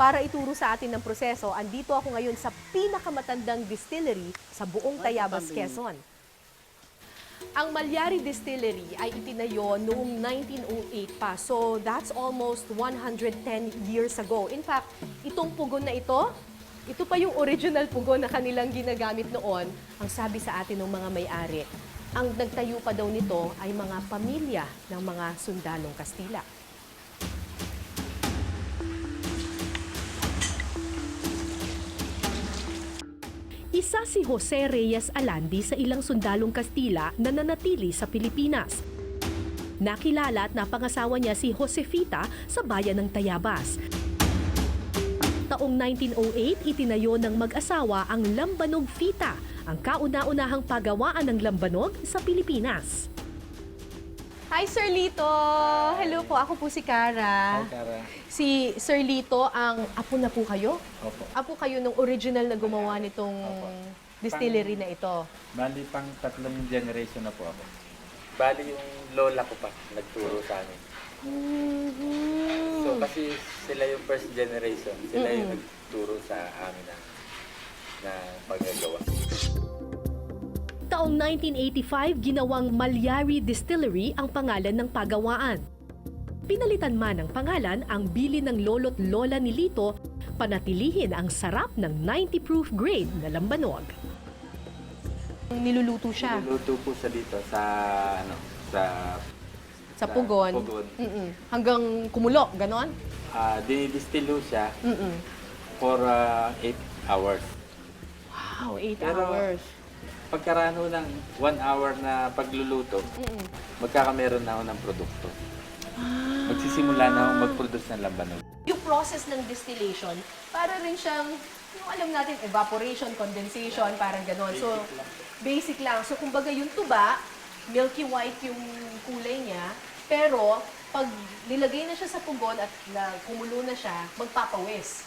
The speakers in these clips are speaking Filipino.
Para ituro sa atin ng proseso, andito ako ngayon sa pinakamatandang distillery sa buong Tayabas, Quezon. Ang Malyari Distillery ay itinayo noong 1908 pa. So that's almost 110 years ago. In fact, itong pugon na ito, ito pa yung original pugon na kanilang ginagamit noon. Ang sabi sa atin ng mga may-ari, ang nagtayo pa daw nito ay mga pamilya ng mga sundalong Kastila. Isa si Jose Reyes Alandi sa ilang sundalong Kastila na nanatili sa Pilipinas. Nakilala at napangasawa niya si Josefita sa bayan ng Tayabas. Taong 1908, itinayo ng mag-asawa ang Lambanog Fita, ang kauna-unahang pagawaan ng lambanog sa Pilipinas. Hi, Sir Lito! Hello po, ako po si Kara. Hi, Kara. Si Sir Lito, ang apo na po kayo? Opo. Apo kayo nung original na gumawa nitong distillery na ito. Bali, pang tatlong generation na po ako. Bali, yung lola ko pa nagturo sa amin. Mm-hmm. So, kasi sila yung first generation. Sila yung nagturo sa amin na, na paggagawa. Taong 1985, ginawang Malyari Distillery ang pangalan ng pagawaan. Pinalitan man ng pangalan ang bili ng lolo't lola ni Lito, panatilihin ang sarap ng 90 proof grade na lambanog. Niluluto siya Niluto po siya dito sa, ano, sa... sa pugon. pugon. Mm-mm. Hanggang kumulo, ganon? Ah, dinidistilo siya Mm-mm. for 8 hours. Wow, 8 Pero- hours. Pagkaraan ho ng 1 hour na pagluluto, Mm-mm. magkakameron na ako ng produkto. Magsisimula na ako mag-produce ng lambanog. Yung process ng distillation, para rin siyang, yung alam natin, evaporation, condensation, parang ganon. So, basic lang. So, kumbaga yung tuba, milky white yung kulay niya, pero pag nilagay na siya sa pugon at na, kumulo na siya, magpapawis.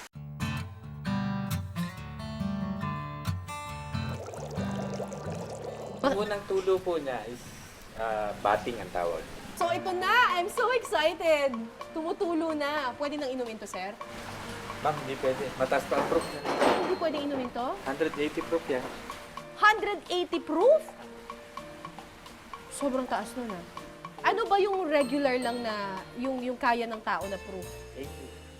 Ang unang tulo po niya is ah, batting ang tawag. So, ito na! I'm so excited! Tumutulo na. Pwede nang inumin to, sir? Ma'am, hindi pwede. Mataas pa ang proof niya. Hindi pwede inumin to? 180 proof yan. 180 proof? Sobrang taas nun ah. Ano ba yung regular lang na, yung, yung kaya ng tao na proof?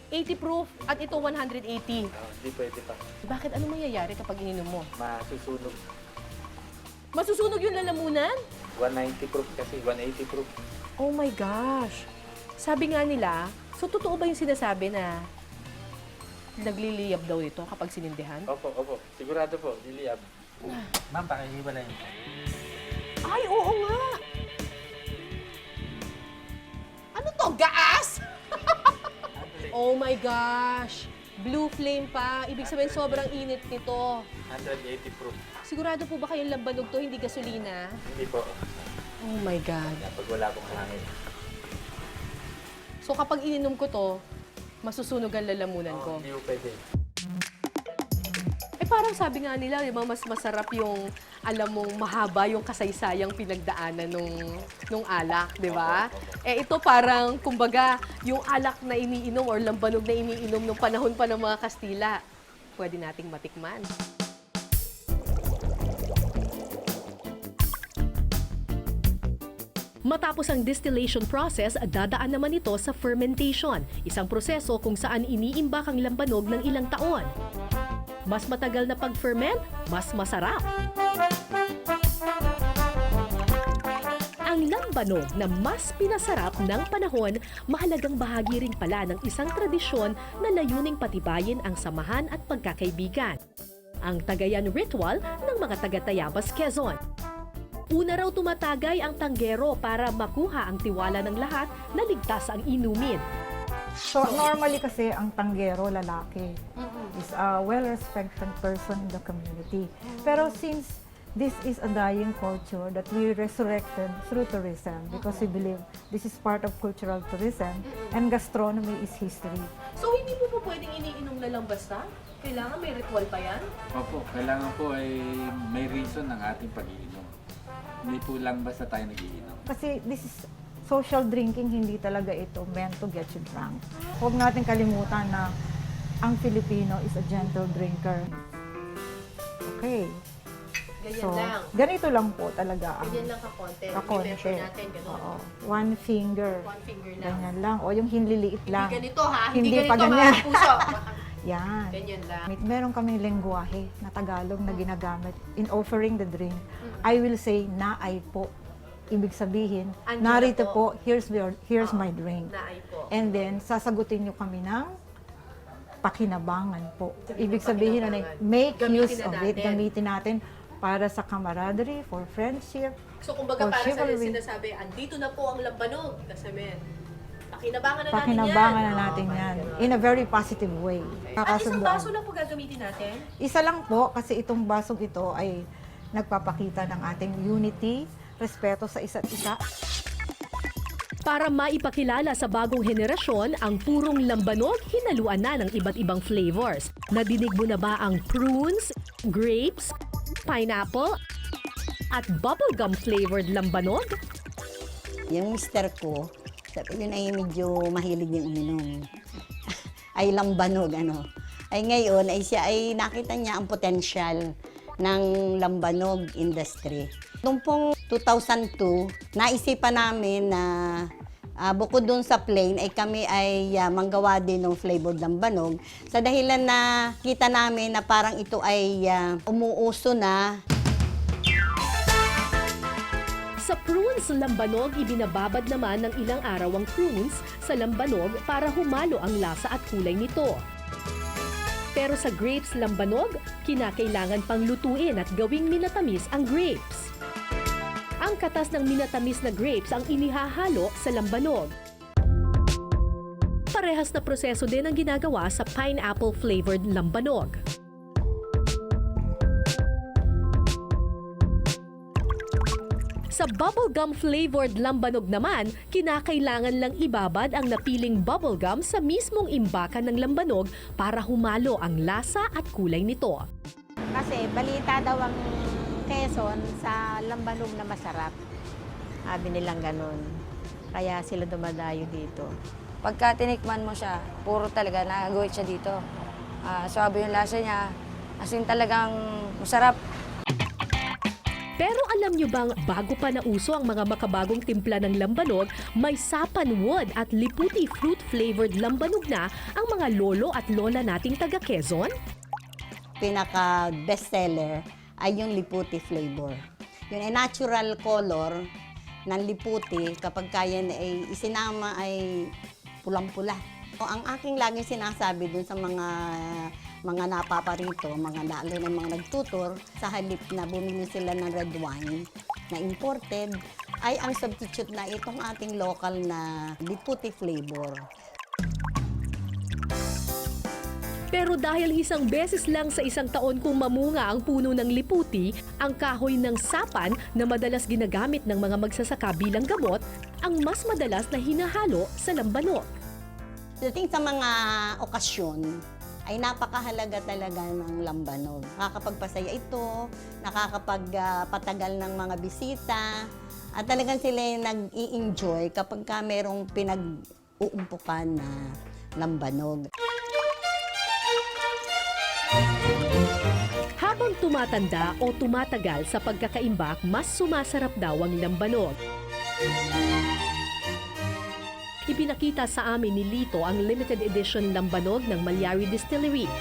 80. 80 proof at ito 180. Ah, hindi pwede pa. Bakit? Ano mangyayari kapag ininom mo? Masusunog. Masusunog yung lalamunan? 190 proof kasi, 180 proof. Oh my gosh. Sabi nga nila, so totoo ba yung sinasabi na nagliliyab daw ito kapag sinindihan? Opo, opo. Sigurado po, liliab. Ma'am, pakihiwalay. Ay, oo nga! Ano to? Gaas? oh my gosh! Blue flame pa. Ibig sabihin sobrang init nito. 180 proof. Sigurado po ba kayong lambanog to, hindi gasolina? Hindi po. Oh my God. Pag wala pong hangin. So kapag ininom ko to, masusunog ang lalamunan ko. Oh, hindi po pwede. Eh parang sabi nga nila, di ba, mas masarap yung, alam mong mahaba yung kasaysayang pinagdaanan nung, nung alak, di ba? Eh ito parang, kumbaga, yung alak na iniinom or lambanog na iniinom nung panahon pa ng mga Kastila, pwede nating matikman. Matapos ang distillation process, dadaan naman ito sa fermentation, isang proseso kung saan iniimbak ang lambanog ng ilang taon. Mas matagal na pag-ferment, mas masarap. Ang lambanog na mas pinasarap ng panahon, mahalagang bahagi rin pala ng isang tradisyon na layuning patibayin ang samahan at pagkakaibigan. Ang Tagayan Ritual ng mga taga-Tayabas, Quezon. Una raw tumatagay ang tanggero para makuha ang tiwala ng lahat na ligtas ang inumin. So, normally kasi ang tanggero, lalaki, is a well-respected person in the community. Pero since this is a dying culture that we resurrected through tourism because we believe this is part of cultural tourism and gastronomy is history. So, hindi mo po pwedeng iniinom na lang basta? Kailangan may ritual pa yan? Opo, kailangan po ay may reason ng ating pag-iinom. Hindi po lang basta tayo nag-iinom. Kasi this is social drinking, hindi talaga ito meant to get you drunk. Huwag natin kalimutan na ang Filipino is a gentle drinker. Okay. Ganyan So, lang. ganito lang po talaga ang Ganyan lang ka-konti. kakonte. I-measure natin, gano'n. Oo. One finger. One finger lang. Ganyan lang. O yung hinliliit lang. Hindi ganito ha. Hindi, Hindi ganito pa ganyan. mga puso. Yan. ganyan lang. May- Meron kaming lengguwahe na Tagalog na ginagamit in offering the drink. I will say, naay po. Ibig sabihin, Andyan narito na po, here's, your, here's my drink. Naay po. And then, sasagutin nyo kami ng pakinabangan po. Ibig sabihin, ano, pakinabangan. make Gamitin use na of it, natin. gamitin natin para sa camaraderie, for friendship. So, kumbaga For para sa chivalry. sinasabi, andito na po ang lambanog. Kasabihin, pakinabangan na natin Pakinabangan yan. na natin Oh, yan. parang In a very positive way. At isang baso lang po gagamitin natin. Isa lang po kasi itong basong ito ay nagpapakita ng ating unity, respeto sa isa't isa. Para maipakilala sa bagong henerasyon ang purong lambanog, hinaluan na ng iba't ibang flavors. Nadinig mo na ba ang prunes, grapes, pineapple, at bubblegum flavored lambanog? Yung mister ko, sabi yun ay medyo mahilig din uminom. Ay lambanog, ano. Ay ngayon, ay siya ay nakita niya ang potensyal ng lambanog industry. Noong pong 2002, naisipan namin na ah, bukod doon sa plain, ay kami ay ah, manggawa din ng flavored lambanog. Sa dahilan na kita namin na parang ito ay ah, umuuso na Sa prunes lambanog, ibinababad naman ng ilang araw ang prunes sa lambanog para humalo ang lasa at kulay nito. Pero sa grapes lambanog, kinakailangan pang lutuin at gawing minatamis ang grapes. Ang katas ng minatamis na grapes ang inihahalo sa lambanog. Parehas na proseso din ang ginagawa sa pineapple flavored lambanog. Sa bubblegum flavored lambanog naman, kinakailangan lang ibabad ang napiling bubblegum sa mismong imbakan ng lambanog para humalo ang lasa at kulay nito. Kasi balita daw ang Quezon sa lambanog na masarap. Sabi nilang ganun. Kaya sila dumadayo dito. Pagka tinikman mo siya, puro talaga nagagawit siya dito. Ah, swabe yung lasa niya. As in talagang masarap. Pero alam nyo bang bago pa nauso ang mga makabagong timpla ng lambanog, may sapan wood at liputi fruit flavored lambanog na ang mga lolo at lola nating taga Quezon? pinaka bestseller ay yung liputi flavor. Yun ay natural color ng liputi kapag kaya na ay isinama ay pulang-pula. O, ang aking laging sinasabi dun sa mga mga napaparito, mga lalo ng mga nagtutor, sa halip na bumili sila ng red wine na imported, ay ang substitute na itong ating local na liputi flavor. Pero dahil isang beses lang sa isang taon kung mamunga ang puno ng liputi, ang kahoy ng sapan na madalas ginagamit ng mga magsasaka bilang gamot, ang mas madalas na hinahalo sa lambanog. Dating sa mga okasyon, ay napakahalaga talaga ng lambanog. Nakakapagpasaya ito, nakakapagpatagal ng mga bisita, at talagang sila yung nag-i-enjoy kapag ka merong pinag-uumpukan na lambanog. Habang tumatanda o tumatagal sa pagkakaimbak, mas sumasarap daw ang lambanog. Ipinakita sa amin ni Lito ang limited edition lambanog ng Malyari Distillery.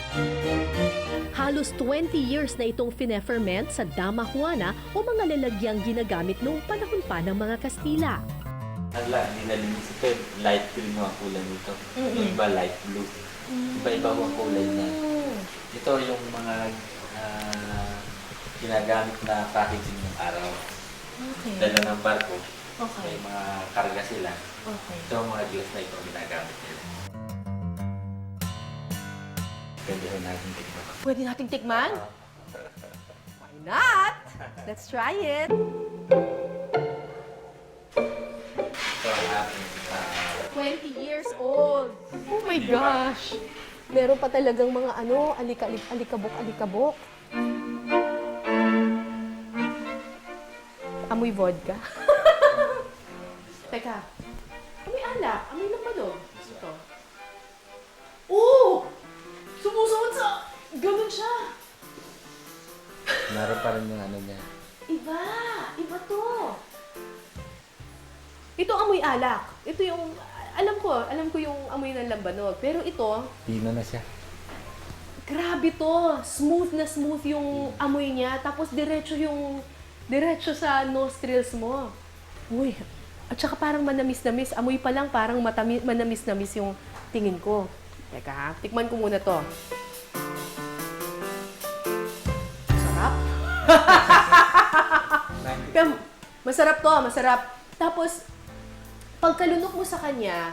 Halos 20 years na itong fineferment sa Dama Juana o mga lalagyang ginagamit noong panahon pa ng mga Kastila. Ala, dinalinis ito. Light green ang kulay nito. Yung iba light blue. Iba-iba ang kulay niya. Ito yung mga ah, ginagamit na packaging ng araw. Okay. Dala ng barko. Okay. May mga karga sila. Okay. Ito ang mga glass na ito ang ginagamit nila. Pwede ho natin tignan. Pwede nating tikman? Why not? Let's try it. Ito ang ating ah, 20 years old. Oh my gosh. Meron pa talagang mga ano, alika, alikabok, alikabok. Amoy vodka teka. Amoy ala. Amoy ng balog. Ito. Oo! Sumusunod sa... Ganun siya. Meron pa rin yung ano niya. Iba! Iba to! Ito amoy alak. Ito yung... Alam ko, alam ko yung amoy ng lambanog. Pero ito, Pino na siya. grabe to. Smooth na smooth yung amoy niya. Tapos diretso yung, diretso sa nostrils mo. Uy, at saka parang manamis-namis. Amoy pa lang parang matami, manamis-namis yung tingin ko. Teka ha, tikman ko muna to. Sarap. Masarap to, masarap. Tapos, pagkalunok mo sa kanya,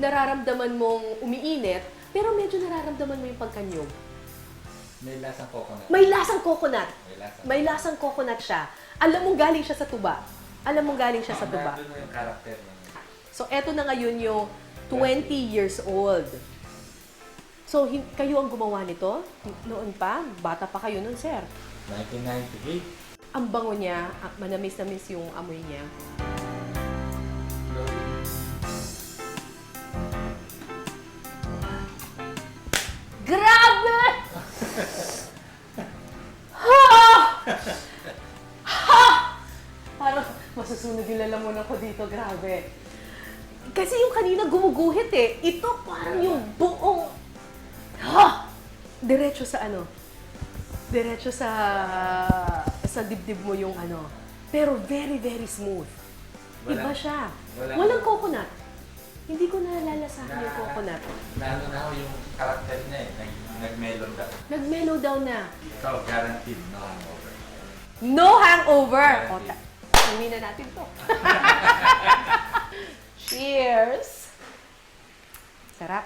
nararamdaman mong umiinit, pero medyo nararamdaman mo yung pagkanyog. May lasang coconut. May lasang coconut. May lasang May lasang coconut siya. Alam mong galing siya sa tuba. Alam mong galing siya sa na yung. So, eto na ngayon yung 20 years old. So, kayo ang gumawa nito? Noon pa? Bata pa kayo noon, sir. 1998. Ang bango niya, ah, manamis-namis yung amoy niya. Yung lalamunan ko dito, grabe. Kasi yung kanina gumuguhit eh. Ito parang yung buong... Ha! Diretso sa ano? Diretso sa sa dibdib mo yung ano. Pero very, very smooth. Iba Walang- siya. walang- Walang coconut. Hindi ko nalalasahan yung coconut. Naano na ako yung karakter niya eh. Nag, nag-melon ka. Nag-mellow down na. Ikaw, guaranteed no hangover. No hangover! O, Guaranteed. ta- Inumin na natin to. Cheers! Sarap.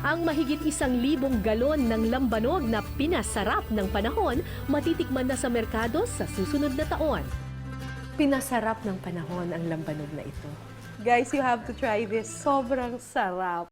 Ang mahigit isang libong galon ng lambanog na pinasarap ng panahon, matitikman na sa merkado sa susunod na taon. Pinasarap ng panahon ang lambanog na ito. Guys, you have to try this. Sobrang sarap.